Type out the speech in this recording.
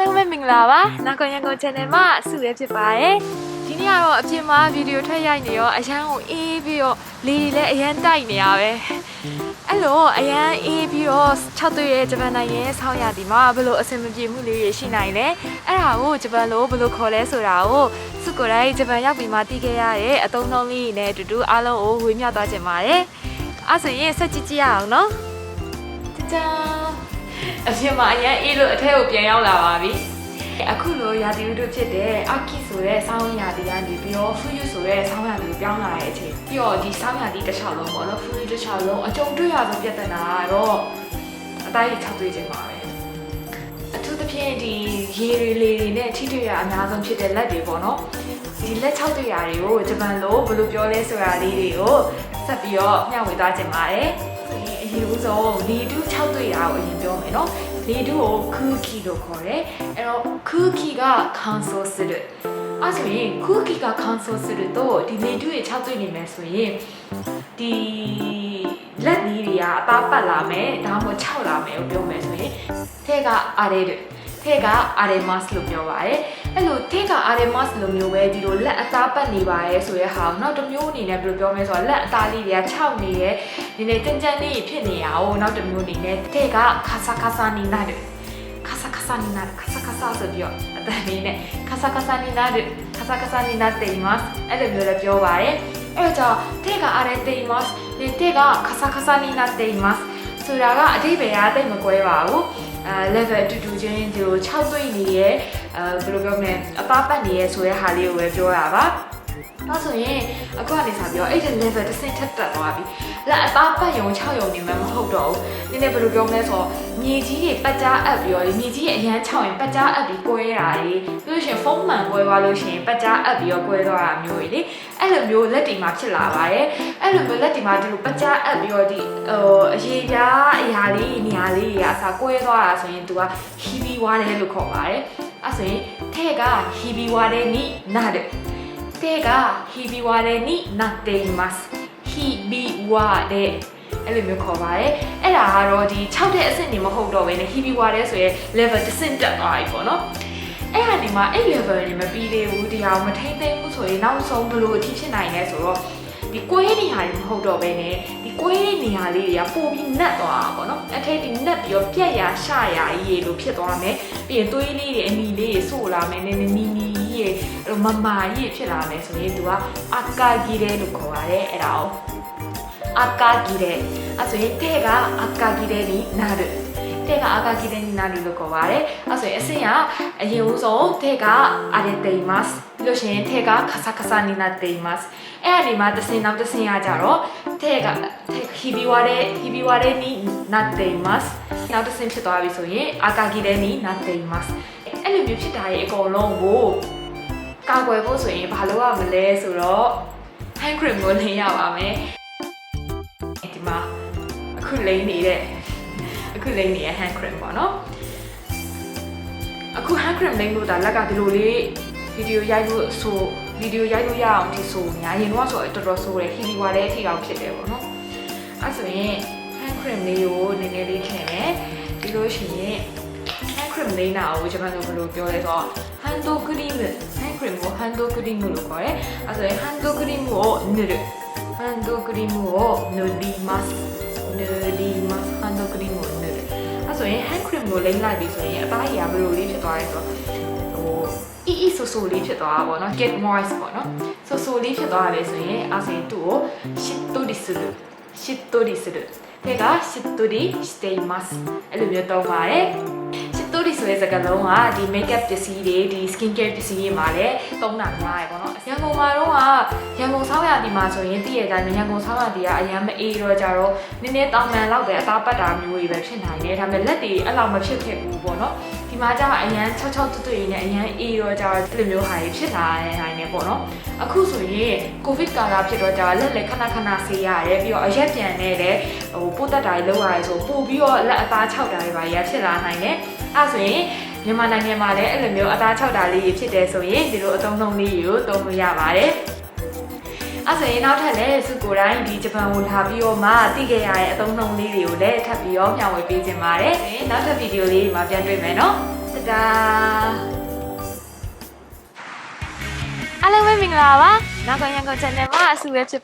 မင်္ဂလာပါနောက်ကွန်ရန်ကုန် channel မှာစုရဲဖြစ်ပါတယ်ဒီနေ့ကတော့အပြင်မှာဗီဒီယိုထပ်ရိုက်နေရောအရန်ကိုအေးပြီးတော့လေတွေလည်းအရန်တိုက်နေရပဲအဲ့လိုအရန်အေးပြီးတော့6တွေ့ရဲ့ဂျပန်နိုင်ငံရဲ့ဆောင်းရာသီမှာဘယ်လိုအဆင်မပြေမှုလေးတွေရှိနိုင်လဲအဲ့ဒါကိုဂျပန်လိုဘယ်လိုခေါ်လဲဆိုတာကိုစုကိုယ်တိုင်ဂျပန်ရောက်ပြီးမှသိခဲ့ရတဲ့အသုံးနှုန်းလေးတွေနဲ့အတူတူအားလုံးကိုဝေမျှသွားချင်ပါတယ်အဲ့ဆိုရင်ဆက်ကြည့်ကြည့်ရအောင်နော်ကြကြ အပြင်မှာအရန်အေးလို့အထက်ကိုပြန်ရောက်လာပါပြီအခုလိုရာသီဥတုဖြစ်တဲ့အာကိဆိုတဲ့ဆောင်းရာသီကနေပြီးတော့ဖူယူဆိုတဲ့ဆောင်းရာသီကိုပြောင်းလာတဲ့အချိန်ပြီးတော့ဒီဆောင်းရာသီတစ်ခြားလုံးပေါ့နော်ဖူယူတစ်ခြားလုံးအကြုံတွေ့ရဆုံးပြဿနာကတော့အသားရည်၆တွေ့ခြင်းပါပဲအထူးသဖြင့်ဒီရေတွေလေတွေနဲ့ထိတွေ့ရအများဆုံးဖြစ်တဲ့လက်တွေပေါ့နော်ဒီလက်၆တွေ့ရတွေကိုဂျပန်လိုဘယ်လိုပြောလဲဆိုတာလေးတွေကိုဆက်ပြီးတော့မျှဝေသွားခြင်းပါတယ်ဒီအ ရေးဦးဆုံးလေတူး6တွေ့ရကိုအရင်ပြောမယ်နော်လေတူးကိုခူကီလို့ခေါ်တယ်အဲ့တော့ခူကီက乾燥するအဲ့ဆိုရင်ခူကီက乾燥するတော့ဒီလေတူးရဲ့6တွေ့နေမယ်ဆိုရင်ဒီလက်နီးတွေကအသားပတ်လာမယ်ဒါမှမဟုတ်6လာမယ်ကိုပြောမယ်ဆိုရင်ထဲကအာရဲတွေထဲကအာရဲမတ်လို့ပြောပါတယ် အဲ့လိုထဲကအာရဲမတ်လိုမျိုးပဲဒီလိုလက်အသားပတ်နေပါရဲ့ဆိုရဲဟာကိုနောက်တစ်မျိုးအနေနဲ့ဘယ်လိုပြောမလဲဆိုတော့လက်အသားလေးတွေက6နေရဲ့ဒီနေ့တန်ကြမ်းလေးဖြစ်နေရအောင်နောက်တစ်မျိုးအနေနဲ့ထဲကခါဆာခါဆာနီနာတယ်ခါဆာခါဆာနီနာခါဆာခါဆာဆိုပြီးတော့အတန်လေးနဲ့ခါဆာခါဆာနီနာတယ်ခါဆာခါဆာနီနာတေမတ်အဲ့လိုမျိုးလည်းပြောပါတယ်အဲ့တော့ထဲကအာရဲတေမတ်ဒီထဲကခါဆာခါဆာနီနာတေမတ်ဆိုတာကအတိပ္ပယ်အားတိတ်မကွဲပါဘူး အဲ level အတူတူချင်းဒီလို6တွေ့နေရဲ့အဲဘယ်လိုပြောမလဲအသားပတ်နေရဲ့ဆိုတဲ့ဟာလေးကိုပဲပြောရပါ တော့ဆိုရင်အခုကနေစပြီးတော့အဲ့ဒီ level တစ်ဆင့်ထပ်တက်သွားပြီလက်အသားပတ်ရုံ6ရုံနေမှမဟုတ်တော့ဘူးနည်းနည်းဘယ်လိုပြောမလဲဆိုတော့မြေကြီးတွေပတ်ကြားအပ်ပြီးတော့မြေကြီးရဲ့အရန်6ရင်ပတ်ကြားအပ်ပြီးကွဲတာတွေပြီးလို့ရှိရင်ဖုံးမှန်ကွဲသွားလို့ရှိရင်ပတ်ကြားအပ်ပြီးတော့ကွဲသွားတာမျိုးတွေလေအဲ့လိုမျိုးလက်တွေမှာဖြစ်လာပါတယ်အဲ့လိုမျိုးလက်တွေမှာဒီလိုပတ်ကြားအပ်ပြီးတော့ဒီဟိုအရေးပြားအရာလေးနေရာလေးတွေအစားကွဲသွားတာဆိုရင်သူကဟီဘီဝါတယ်လို့ခေါ်ပါတယ်အဲ့ဆိုရင်ထဲကဟီဘီဝါတယ်နိနာတယ် 手がひび割れになっていますひび割れအဲ့လိုမျိုးခေါ်ပါတယ်အဲ့ဒါကတော့ဒီ6တဲ့အဆင့်နေမဟုတ်တော့ဘဲねဟီဘီဝါရဲဆိုရဲ level တစ်ဆင့်တက်သွားပြီပေါ့နော်အဲ့ဟာဒီမှာအဲ့ level နေမပြီးသေးဘူးတရားမထိမ့်သိမ့်ဘူးဆိုရင်နောက်ဆုံးဘယ်လိုအထိဖြစ်နိုင်လဲဆိုတော့ဒီကွဲနေရာတွေမဟုတ်တော့ဘဲねဒီကွဲနေရာလေးတွေကပို့ပြီးနတ်သွားတာပေါ့နော်အထက်ဒီနတ်ပြီးတော့ပြက်ရာရှရာကြီးလိုဖြစ်သွားမယ်ပြီးရင်သွေးလေးတွေအနီလေးတွေဆို့လာမယ်နည်းနည်းနီးနီး ကြီးရဲ့အဲ့လိုမမာကြီးဖြစ်လာမယ်ဆိုရင်သူကအကာကြီးတယ်လို့ခေါ်ရတယ်အဲ့ဒါကိုအကာကြီးတယ်အဲ့ဆိုရင်တဲ့ကအကာကြီးတယ်နီနာတယ်တဲ့ကအကာကြီးတဲ့နီနာလို့ခေါ်ပါတယ်အဲ့ဆိုရင်အဆင့်ကအရင်ဦးဆုံးတဲ့ကအရတေမတ်လို့ရှိရင်ထဲကခဆခဆနီနာတေမတ်အဲ့ဒီမှာတစင်နောက်တစင်ရကြတော့ထဲကဟီဘီဝါရဲဟီဘီဝါရဲနီနာတေမတ်နောက်တစင်ဖြစ်သွားပြီဆိုရင်အာကာဂီရဲနီနာတေမတ်အဲ့လိုမျိုးဖြစ်တာရဲ့အကုန်လုံးကို ကာကွယ်ဖို့ဆိုရင်ဘာလုပ်ရမလဲဆိုတော့ hand cream ကိုလင်းရပါမယ်ဒီမှာအခုလိမ့်နေတဲ့အခုလိမ့်နေတဲ့ hand cream ပေါ့နော်အခု hand cream လိမ့်လို့ဒါလက်ကဒီလိုလေးဗီဒီယိုရိုက်လို့ဆိုဗီဒီယိုရိုက်လို့ရအောင်ဒီဆိုညာရင်တော့ဆိုတော်တော်ဆိုရယ်ဟီဘီဝါတဲ့အထိအောင်ဖြစ်တယ်ပေါ့နော်အဲ့ဆိုရင် hand cream လေးကိုနည်းနည်းလေးထည့်မယ်ပြီးလို့ရှိရင် hand cream လေးနာကိုဂျပန်လိုဘယ်လိုပြောလဲဆိုတော့ hand cream hand cream ကို hand cream လို့ခေါ်တယ်။အဲဆိုရင် hand cream ကို塗る hand cream ကို塗ります塗ります hand cream ကို塗るအဲဆိုရင် hand cream ကိုလိမ့်လိုက်ပြီဆိုရင်အသားကြီးကဘယ်လိုလေးဖြစ်သွားလဲဆိုတော့ဟိုအီအီဆိုဆိုလေးဖြစ်သွားတာပေါ့နော် get moist ပေါ့နော်ဆိုဆိုလေးဖြစ်သွားတယ်ဆိုရင်အဲဆိုရင်သူ့ကိုしっとりするしっとりする手がしっとりしていますအဲ့လိုမျိုးတော့ပါတယ် ချစ်တိုရီဆိုတဲ့စကားလုံးကဒီ makeup ပစ္စည်းတွေဒီ skin care ပစ္စည်းတွေမှာလည်းသုံးတာများရယ်ပေါ့နော်ရန်ကုန်မှာတော့ကရန်ကုန်ဆောင်းရာသီမှာဆိုရင်တည့်ရတိုင်းရန်ကုန်ဆောင်းရာသီကအရန်မအေးတော့ကြတော့နည်းနည်းတောင်ပန်လောက်ပဲအသားပတ်တာမျိုးတွေပဲဖြစ်နိုင်တယ်ဒါပေမဲ့လက်တွေအဲ့လောက်မဖြစ်ခဲ့ဘူးပေါ့နော်ဒီမှာကျတော့အရန်6 6တွတ်တွတ်ရင်းနဲ့အရန်အေးတော့ကြတော့အဲ့လိုမျိုးဟာတွေဖြစ်လာတဲ့ဟာတွေနဲ့ပေါ့နော်အခုဆိုရင်ကိုဗစ်ကာလဖြစ်တော့ကြတော့လက်လက်ခဏခဏဆေးရတယ်ပြီးတော့အရက်ပြန်နေတယ်ဟိုပိုးတက်တာတွေလောက်ရတယ်ဆိုပို့ပြီးတော့လက်အသား6တာတွေပါရဖြစ်လာနိုင်တယ် အဲ့ဆိုရင်မြန်မာနိုင်ငံမှာလည်းအဲ့လိုမျိုးအသား6တာလေးဖြစ်တယ်ဆိုရင်ဒီလိုအသုံးနှုန်းလေးကိုသုံးလို့ရပါတယ်အဲ့ဆိုရင်နောက်ထပ်လည်းစုကိုယ်တိုင်းဒီဂျပန်ကိုလာပြီးတော့မှသိခဲ့ရတဲ့အသုံးနှုန်းလေးတွေကိုလည်းထပ်ပြီးတော့မျှဝေပေးခြင်းပါတယ်။နောက်ထပ်ဗီဒီယိုလေးမှာပြန်တွေ့မယ်နော်။တဒါအားလုံးပဲမင်္ဂလာပါနောက်ကောင်ရန်ကုန် channel မှာအဆူပဲဖြစ်